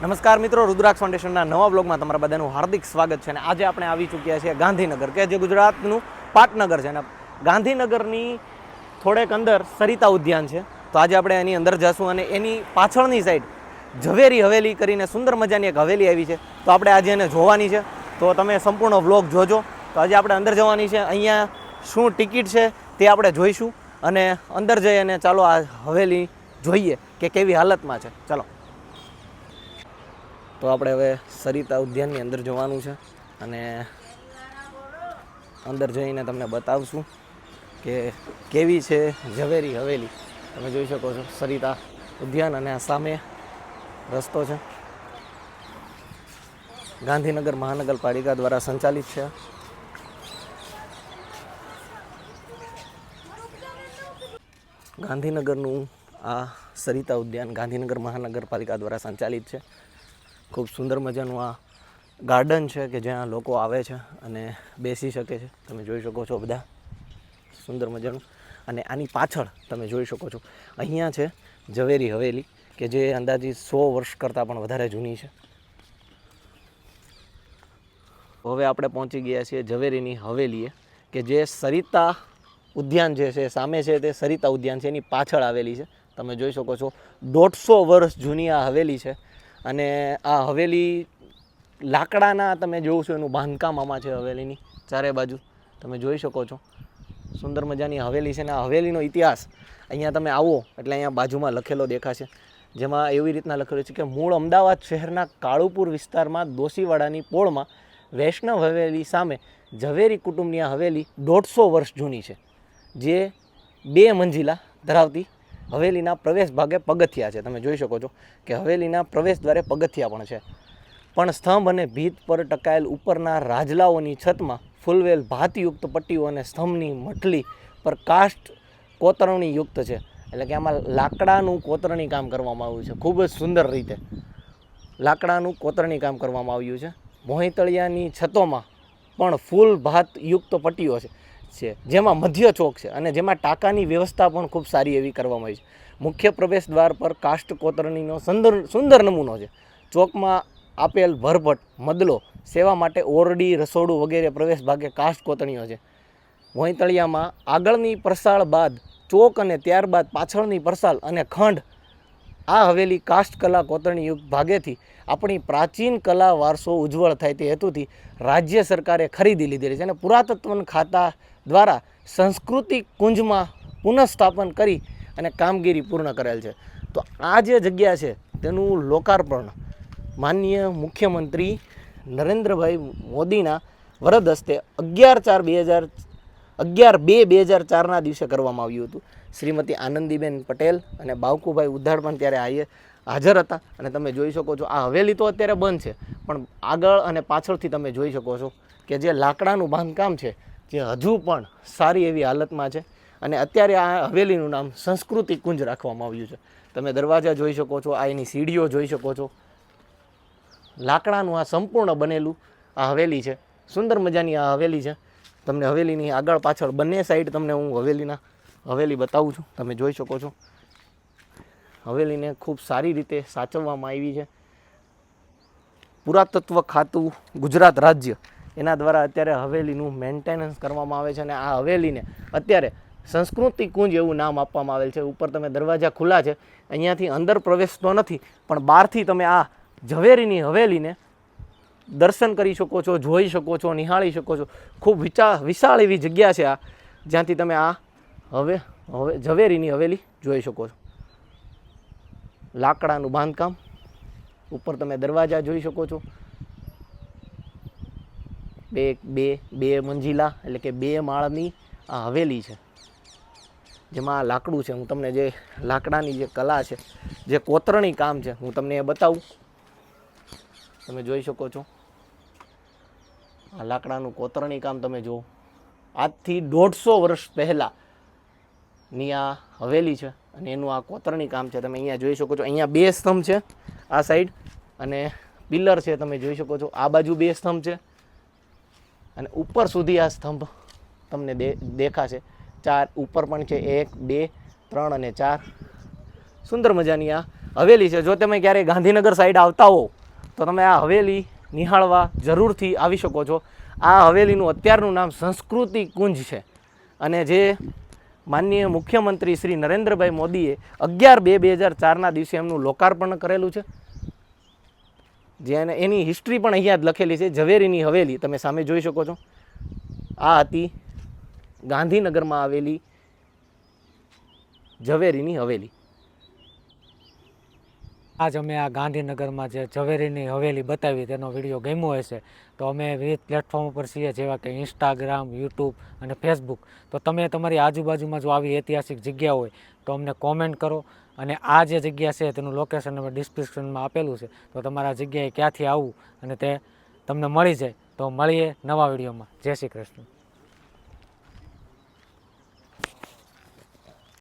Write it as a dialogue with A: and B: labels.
A: નમસ્કાર મિત્રો, રુદ્રાક્ષ ફાઉન્ડેશનના નવા બ્લોગમાં તમારા બધાનું હાર્દિક સ્વાગત છે અને આજે આપણે આવી ચૂક્યા છીએ ગાંધીનગર, કે જે ગુજરાતનું પાટનગર છે. અને ગાંધીનગરની થોડેક અંદર સરિતા ઉદ્યાન છે. તો આજે આપણે એની અંદર જશું અને એની પાછળની સાઈડ ઝવેરી હવેલી કરીને સુંદર મજાની એક હવેલી આવી છે. તો આપણે આજે એને જોવાની છે. તો તમે સંપૂર્ણ વ્લોગ જોજો. તો આજે આપણે અંદર જવાની છે. અહીંયા શું ટિકિટ છે તે આપણે જોઈશું. અને અંદર જઈ અને ચાલો આ હવેલી જોઈએ કે કેવી હાલતમાં છે. ચાલો. તો આપણે હવે સરિતા ઉદ્યાનની અંદર જવાનું છે અને અંદર જઈને તમને બતાવશું કે કેવી છે ઝવેરી હવેલી. તમે જોઈ શકો છો, સરિતા ઉદ્યાન અને આ સામે રસ્તો છે. ગાંધીનગર મહાનગરપાલિકા દ્વારા સંચાલિત છે ગાંધીનગરનું આ સરિતા ઉદ્યાન ગાંધીનગર મહાનગરપાલિકા દ્વારા સંચાલિત છે. ખૂબ સુંદર મજાનું આ ગાર્ડન છે કે જ્યાં લોકો આવે છે અને બેસી શકે છે. તમે જોઈ શકો છો બધા સુંદર મજાનું. અને આની પાછળ તમે જોઈ શકો છો. અહીંયા છે ઝવેરી હવેલી, કે જે અંદાજિત સો વર્ષ કરતાં પણ વધારે જૂની છે. હવે આપણે પહોંચી ગયા છીએ ઝવેરીની હવેલીએ, કે જે સરિતા ઉદ્યાન જે છે, સામે છે તે સરિતા ઉદ્યાન છે, એની પાછળ આવેલી છે. તમે જોઈ શકો છો, દોઢસો વર્ષ જૂની આ હવેલી છે. અને આ હવેલી લાકડાના તમે જોવો છો, એનું બાંધકામ આમાં છે હવેલીની ચારે બાજુ. તમે જોઈ શકો છો. સુંદર મજાની હવેલી છે ને, આ હવેલીનો ઇતિહાસ અહીંયા તમે આવો, એટલે અહીંયા બાજુમાં લખેલો દેખાશે. જેમાં એવી રીતના લખેલું છે કે મૂળ અમદાવાદ શહેરના કાળુપુર વિસ્તારમાં દોશીવાડાની પોળમાં વૈષ્ણવ હવેલી સામે ઝવેરી કુટુંબની આ હવેલી દોઢસો વર્ષ જૂની છે, જે બે મંજિલા ધરાવતી હવેલીના પ્રવેશ ભાગે પગથિયા છે. તમે જોઈ શકો છો કે હવેલીના પ્રવેશ દ્વારે પગથિયા પણ છે. પણ સ્તંભ અને ભીત પર ટકાયેલ ઉપરના રાજલાઓની છતમાં ફૂલવેલ ભાતયુક્ત પટ્ટીઓ અને સ્તંભની મઠલી પર કાષ્ટ કોતરણી યુક્ત છે. એટલે કે આમાં લાકડાનું કોતરણી કામ કરવામાં આવ્યું છે. ખૂબ જ સુંદર રીતે લાકડાનું કોતરણી કામ કરવામાં આવ્યું છે. મોહિતળિયાની છતોમાં પણ ફૂલ ભાતયુક્ત પટ્ટીઓ છે. છે. જેમાં મધ્ય ચોક છે અને જેમાં ટાંકાની વ્યવસ્થા પણ ખૂબ સારી એવી કરવામાં આવી છે. મુખ્ય પ્રવેશ દ્વાર પર કાષ્ટ કોતરણીનો સુંદર સુંદર નમૂનો છે. ચોકમાં આપેલ ભરભટ, મદલો, સેવા માટે ઓરડી, રસોડું વગેરે પ્રવેશ ભાગે કાષ્ટ કોતરણીઓ છે. મોહિતળિયામાં આગળની પરસાળ બાદ ચોક અને ત્યારબાદ પાછળની પરસાળ અને ખંડ આ હવેલી કાષ્ટ કલા કોતરણીયુક્ત ભાગેથી આપણી પ્રાચીન કલા વારસો ઉજ્જવળ થાય તે હેતુથી રાજ્ય સરકારે ખરીદી લીધેલી છે અને પુરાતત્વ ખાતા દ્વારા સંસ્કૃતિ કુંજમાં પુનઃસ્થાપન કરી અને કામગીરી પૂર્ણ કરેલ છે. તો આ જે જગ્યા છે, તેનું લોકાર્પણ માનનીય મુખ્યમંત્રી નરેન્દ્રભાઈ મોદીના વરદ હસ્તે અગિયાર ચાર બે હજાર અગિયાર બે બે હજાર ચારના દિવસે કરવામાં આવ્યું હતું. શ્રીમતી આનંદીબેન પટેલ અને બાવકુભાઈ ઉદ્ધાડ પણ ત્યારે આયે હાજર હતા અને તમે જોઈ શકો છો, આ હવેલી તો અત્યારે બંધ છે, પણ આગળ અને પાછળથી તમે જોઈ શકો છો કે જે લાકડાનું બાંધકામ છે, જે હજુ પણ સારી એવી હાલતમાં છે અને અત્યારે આ હવેલીનું નામ સંસ્કૃતિ કુંજ રાખવામાં આવ્યું છે. તમે દરવાજા જોઈ શકો છો, આ એની સીડીઓ જોઈ શકો છો. લાકડાનું આ સંપૂર્ણ બનેલું આ હવેલી છે, સુંદર મજાની આ હવેલી છે. તમને હવેલીની આગળ પાછળ બંને સાઈડ તમને હું હવેલીના હવેલી બતાવું છું, તમે જોઈ શકો છો. હવેલીને ખૂબ સારી રીતે સાચવવામાં આવી છે. પુરાતત્વ ખાતું ગુજરાત રાજ્ય એના દ્વારા અત્યારે હવેલીનું મેન્ટેનન્સ કરવામાં આવે છે અને આ હવેલીને અત્યારે સંસ્કૃતિ કુંજ એવું નામ આપવામાં આવેલ છે. ઉપર તમે દરવાજા ખુલ્લા છે. અહીંયાથી અંદર પ્રવેશ તો નથી, પણ બહારથી તમે આ ઝવેરીની હવેલીને દર્શન કરી શકો છો, જોઈ શકો છો, નિહાળી શકો છો. ખૂબ વિચાર વિશાળ એવી જગ્યા છે આ, જ્યાંથી તમે આ હવે હવે ઝવેરીની હવેલી જોઈ શકો છો. લાકડાનું બાંધકામ. ઉપર તમે દરવાજા જોઈ શકો છો. બે બે બે મંજિલા, એટલે કે બે માળની આ હવેલી છે. જેમાં લાકડું છે. હું તમને જે લાકડાની જે કલા છે, જે કોતરણી કામ છે, હું તમને એ બતાવું. તમે જોઈ શકો છો. આ લાકડાનું કોતરણી કામ તમે જુઓ. આજથી દોઢસો વર્ષ પહેલાંની આ હવેલી છે. અને એનું આ કોતરણી કામ છે, તમે અહીંયા જોઈ શકો છો. અહીંયા બે સ્તંભ છે આ સાઈડ અને પિલર છે, તમે જોઈ શકો છો. આ બાજુ બે સ્તંભ છે અને ઉપર સુધી આ સ્તંભ તમને દેખાશે. ચાર ઉપર પણ છે, એક, બે, ત્રણ અને ચાર. સુંદર મજાની આ હવેલી છે. જો તમે ક્યારેય ગાંધીનગર સાઈડ આવતા હો તો તમે આ હવેલી નિહાળવા જરૂરથી આવી શકો છો. આ હવેલીનું અત્યારનું નામ સંસ્કૃતિ કુંજ છે. અને જે માનનીય મુખ્યમંત્રી શ્રી નરેન્દ્રભાઈ મોદીએ અગિયાર બે બે હજાર ચારના દિવસે એમનું લોકાર્પણ કરેલું છે. જેને એની હિસ્ટ્રી પણ અહીંયા જ લખેલી છે, ઝવેરીની હવેલી. તમે સામે જોઈ શકો છો. આ હતી ગાંધીનગરમાં આવેલી ઝવેરીની હવેલી.
B: આજ અમે આ ગાંધીનગરમાં જે ઝવેરીની હવેલી બતાવી તેનો વીડિયો ગમ્યો હશે. તો અમે વિવિધ પ્લેટફોર્મ ઉપર છીએ જેવા કે ઇન્સ્ટાગ્રામ યુટ્યુબ અને ફેસબુક તો તમે તમારી આજુબાજુમાં જો આવી ઐતિહાસિક જગ્યા હોય, તો અમને કોમેન્ટ કરો. અને આ જે જગ્યા છે, તેનું લોકેશન અમે ડિસ્ક્રિપ્શનમાં આપેલું છે. તો તમારા જગ્યાએ ક્યાંથી આવવું અને તે તમને મળી જાય, તો મળીએ નવા વિડીયોમાં. જય શ્રી કૃષ્ણ.